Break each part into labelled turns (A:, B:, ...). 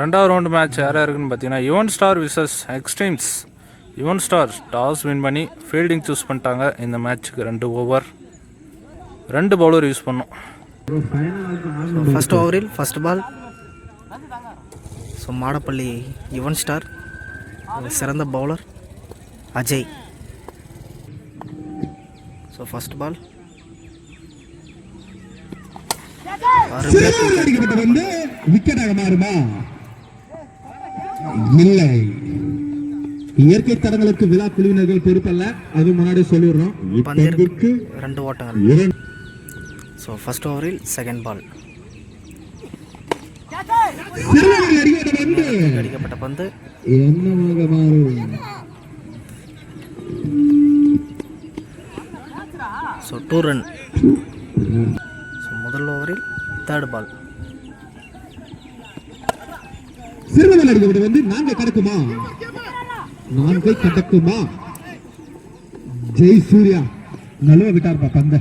A: ரெண்டாவது round match யார் யாருக்குன்னு பார்த்தீங்கன்னா Yuvan Star versus Extremes Yuvan Star toss win பண்ணி ஃபீல்டிங் சூஸ் பண்ணிட்டாங்க. இந்த மேட்ச்சுக்கு ரெண்டு ஓவர் ரெண்டு பவுலர் யூஸ் பண்ணோம்.
B: ஃபர்ஸ்ட் ஓவரில் first ball so Madappalli Yuvan Star ஒரு சிறந்த bowler Ajay
C: so first ball விக்கெட்டாக மாறுமா? இல்லை. இயற்கை தடங்களுக்கு விழா குழுவினர்கள் பொறுப்பல்ல. அது முன்னாடி சொல்லிடுறோம்.
B: பந்திற்கு ரெண்டு ஓட்டங்கள். ஸோ ஃபர்ஸ்ட் ஓவரில் செகண்ட் பால்
C: அடிக்கப்பட்ட
B: பந்து.
C: என்னவாக மாறும்?
B: ஸோ டூ ரன் ஸோ முதல் ஓவரில் தேர்ட் பால்
C: அடிக்கப்பட்டு வந்து நான்கை கடக்குமா? நான்கை கடக்குமா? ஜெய் சூர்யா. நழுவ விட்டார்ப்பா பந்த.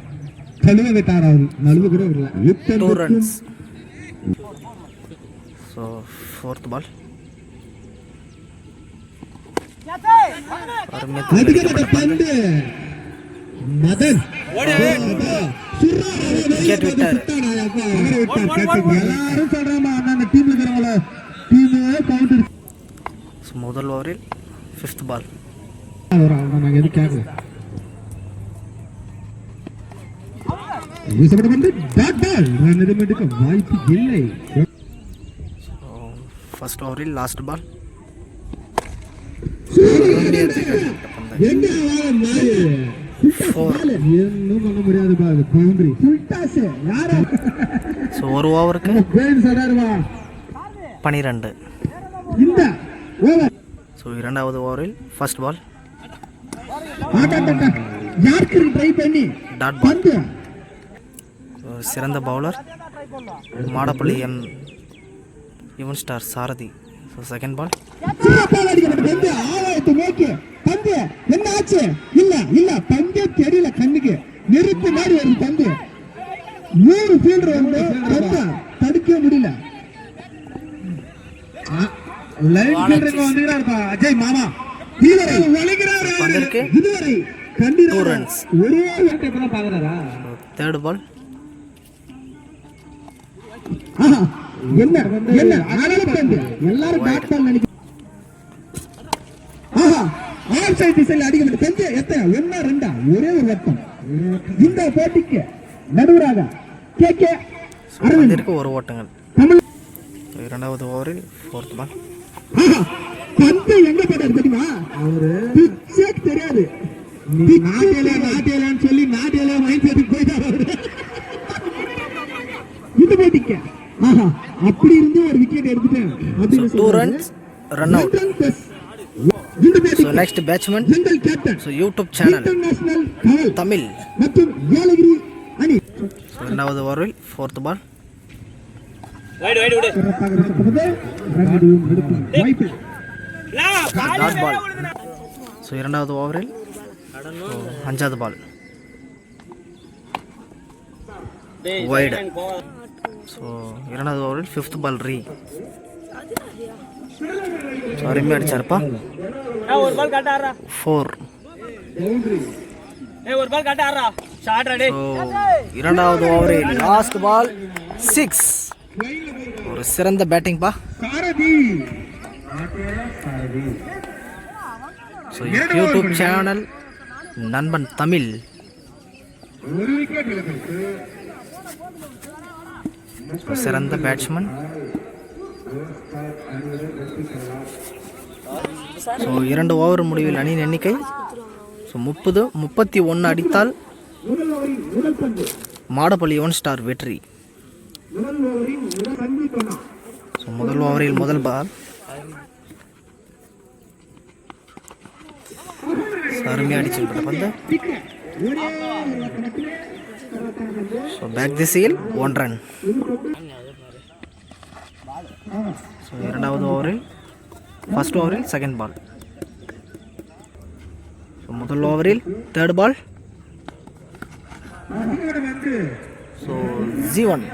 C: கழுவ விட்டார் அவர். நழுவ கூட விடல.
B: Two runs so fourth
C: ball பந்து. மதன். எல்லாரும் சொல்றாமா அந்த டீம்ல இருக்கிறவங்கள டீம் கவுண்டர்
B: ஸோ முதல் ஓவரில் ஃபிஃப்த் பால்
C: நாங்க எதுவும் கேட்கல வீசப்பட்ட பந்து டாட் பால் ரன் எதுவும் எடுக்க வாய்ப்பு இல்லை
B: ஸோ ஃபர்ஸ்ட் ஓவரில் லாஸ்ட் பால்
C: எங்க ஆவாரம் நாய்?
B: ஃபோர்
C: இன்னும் பண்ண முடியாது பாரு பவுண்டரி ஃபுல் டாஸ் யார
B: ஸோ ஒரு ஓவருக்கு
C: பேன் சொல்றாருவா
B: பனிரெண்டு. ஸோ இரண்டாவது ஓவரில் ஃபர்ஸ்ட் பால் டாட் பால் சிறந்த bowler Madappalli M. Yuvan Star Sarathi. So
C: second ball பந்து. என்ன ஆச்சு? இல்ல இல்ல பந்தே தெரியல கண்ணுக்கு. நெருப்பு மாதிரி வருது பந்து. நூறு ஃபீல்டர் வந்து பந்த தடுக்கவே முடியல. லைன் ஃபீல்டருக்கு வந்துகிறாருப்பா அஜய் மாமா. இதுவரை ஒழுகிறாரு
B: பந்திற்கு
C: இதுவரை கண்டிப்பா
B: Two runs.
C: ஒரே விக்கெட் இப்பதான் பாக்குறாரா
B: தேர்ட் பால்
C: ஆஹா, என்ன? என்ன? அழகு பந்து எல்லாரும் பேட் பால் நினைக்க ஆஹா. ஆஃப் சைட் திசையில் அடிக்கப்பட்ட பந்து எத்தனை? ஒன்னா ரெண்டா? ஒரே ஒரு வட்டம் இந்த போட்டிக்கு நடுவராக கே கே அரவிந்த்.
B: ஒரு ஓட்டங்கள்.
C: தமிழ்
B: இரண்டாவது ஓவரில் ஃபோர்த் பால்
C: பந்து எங்க போட்டாரு தெரியுமா? பிச்சே தெரியாது. நாட்டியல நாட்டியலன்னு சொல்லி நாட்டியல மைண்ட் செட்டுக்கு போயிட்டாரு அவரு. இந்த போட்டிக்கு. ஆஹா அப்படி இருந்து ஒரு விக்கெட் எடுத்துட்டேன். அப்படின்னு. Runs run
B: out channel
C: international கவல்
B: Tamil
C: மற்றும் ஏலகிரி அணி.
B: இரண்டாவது ஓவரில் ஃபோர்த் பால்
C: சிறப்பாக இருக்கப்பட்டது ரன் எதுவும் எடுக்கும் வாய்ப்பு
B: டாட் பால் ஸோ இரண்டாவது ஓவரில் அஞ்சாவது பால் வைடு ஸோ இரண்டாவது ஓவரில் ஃபிஃப்த் பால் ரீ ஸோ அருமையாக அடிச்சாருப்பா. ஃபோர்
D: ஒரு பால்
B: இரண்டாவது ஓவரில் லாஸ்ட் பால் சிக்ஸ் ஒரு சிறந்த பேட்டிங்ப்பா Sarathi. So
C: YouTube channel Nanban
B: Tamil. சிறந்த பேட்ஸ்மேன் ஸோ இரண்டு ஓவர் முடிவில் அணியின் எண்ணிக்கை. ஸோ முப்பது முப்பத்தி ஒன்று அடித்தால் மாடப்பள்ளி ஒன் ஸ்டார் வெற்றி
C: முதல் ஓவரில் முதல் பந்து பண்ணா
B: ஸோ முதல் ஓவரில் முதல் பால் அருமையாக அடிச்சு பந்து ஸோ பேக் திசையில் ஒன் ரன் ஸோ இரண்டாவது ஓவரில் ஃபர்ஸ்ட் ஓவரில் செகண்ட் பால் ஸோ முதல் ஓவரில் third ball so G one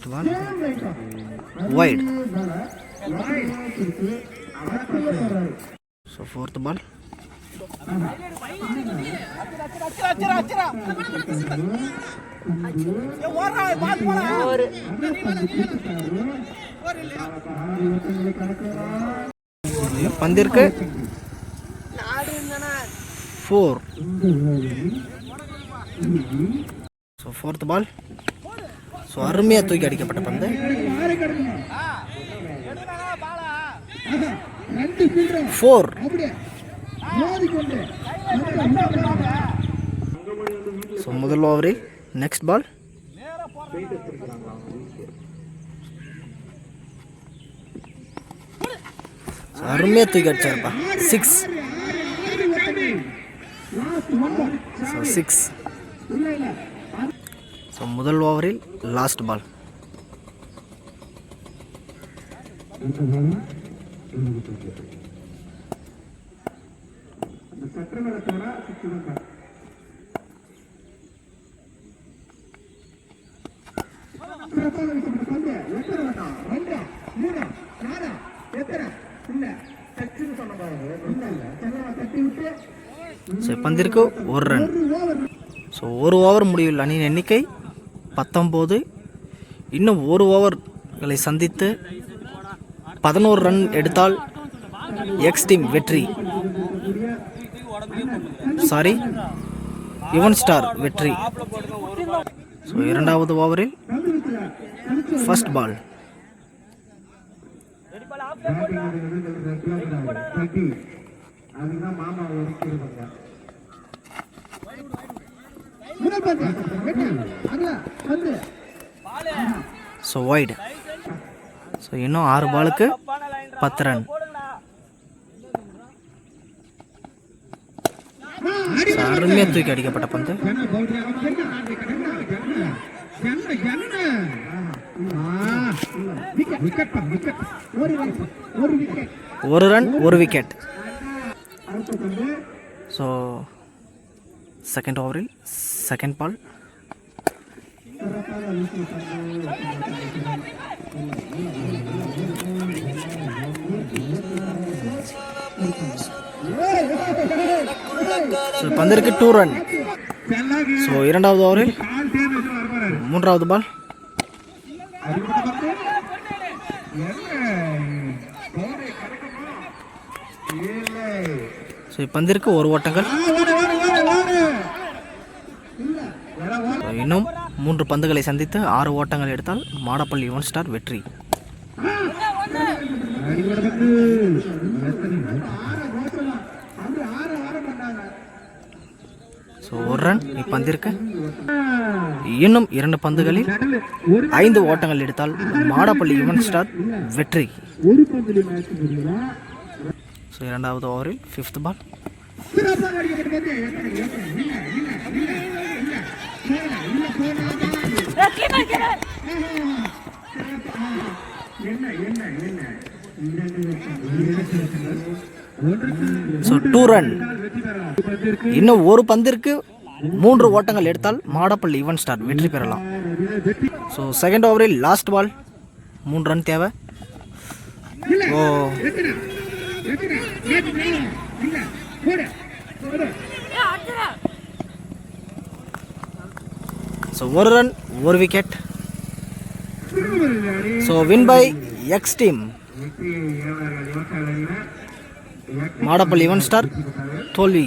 B: next ball wide so fourth ball பந்திற்கு four so fourth ball so அருமையாக தூக்கி அடிக்கப்பட்ட பந்து. ஃபோர் ஸோ முதல் ஓவரில் நெக்ஸ்ட் பால் அருமையாக தூக்கி அடிச்சாருப்பா. சிக்ஸ் சிக்ஸ் ஸோ முதல் ஓவரில் லாஸ்ட் பால் ஸோ பந்திற்கு ஒரு ரன் ஸோ ஒரு ஓவர் முடிவில் அணியின் எண்ணிக்கை பத்தொம்போது இன்னும் ஒரு ஓவர்களை சந்தித்து பதினோரு ரன் எடுத்தால் எக்ஸ் டீம் வெற்றி. சாரி யுவன் ஸ்டார் வெற்றி. ஸோ இரண்டாவது ஓவரில் ஃபர்ஸ்ட் பால்
C: அதுதான் மாமா
B: ஸோ வைடு ஸோ இன்னும் ஆறு பாலுக்கு பத்து ரன் அருமையாக தூக்கி அடிக்கப்பட்ட பந்து.
C: ஒரு
B: ரன் ஒரு விக்கெட் ஸோ செகண்ட் ஓவரில் செகண்ட் பால் ஸோ பந்திற்கு டூ ரன் ஸோ இரண்டாவது ஓவரில் மூன்றாவது பால் ஸோ பந்திற்கு ஒரு ஓட்டங்கள். இன்னும் மூன்று பந்துகளை சந்தித்து ஆறு ஓட்டங்கள் எடுத்தால் மாடப்பள்ளி யுவன் ஸ்டார் வெற்றி. ஸோ ஒரு ரன் இப்பந்திருக்க இன்னும் இரண்டு பந்துகளில் ஐந்து ஓட்டங்கள் எடுத்தால் மாடப்பள்ளி யுவன் ஸ்டார் வெற்றி. ஸோ இரண்டாவது ஓவரில்
C: fifth ball
B: so two run இன்னும் ஒரு பந்திற்கு மூன்று ஓட்டங்கள் எடுத்தால் மாடப்பள்ளி ஈவன் ஸ்டார் வெற்றி பெறலாம். ஸோ செகண்ட் ஓவரில் லாஸ்ட் பால் மூன்று ரன் தேவை. ஓ ஸோ ஒரு ரன் ஒரு wicket so win by X team Madappalli Yuvan Star தோல்வி